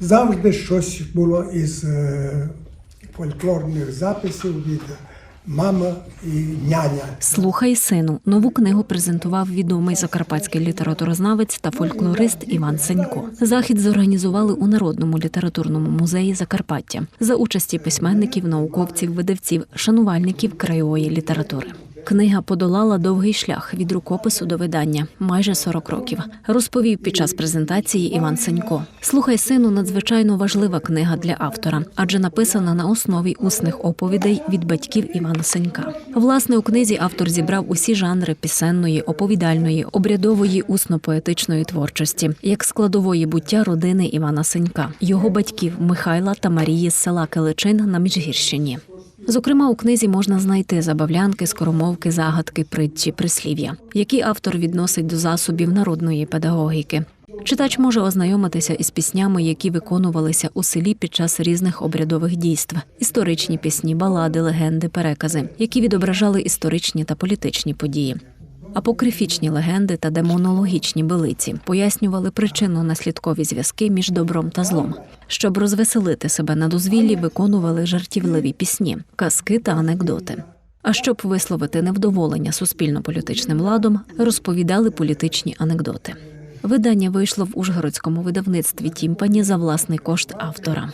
Завжди щось було із е, фольклорних записів від мама і няня. Слухай, сину. Нову книгу презентував відомий закарпатський літературознавець та фольклорист Іван Сенько. Захід зорганізували у Народному літературному музеї Закарпаття за участі письменників, науковців, видавців, шанувальників краєвої літератури. Книга подолала довгий шлях від рукопису до видання майже 40 років. Розповів під час презентації Іван Сенько. Слухай, сину, надзвичайно важлива книга для автора, адже написана на основі усних оповідей від батьків Івана Сенька. Власне, у книзі автор зібрав усі жанри пісенної, оповідальної, обрядової, усно-поетичної творчості, як складової буття родини Івана Сенька, його батьків Михайла та Марії з села Киличин на Міжгірщині. Зокрема, у книзі можна знайти забавлянки, скоромовки, загадки, притчі, прислів'я, які автор відносить до засобів народної педагогіки. Читач може ознайомитися із піснями, які виконувалися у селі під час різних обрядових дійств, історичні пісні, балади, легенди, перекази, які відображали історичні та політичні події. Апокрифічні легенди та демонологічні билиці пояснювали причинно-наслідкові зв'язки між добром та злом. Щоб розвеселити себе на дозвіллі, виконували жартівливі пісні, казки та анекдоти. А щоб висловити невдоволення суспільно-політичним ладом, розповідали політичні анекдоти. Видання вийшло в Ужгородському видавництві Тімпані за власний кошт автора.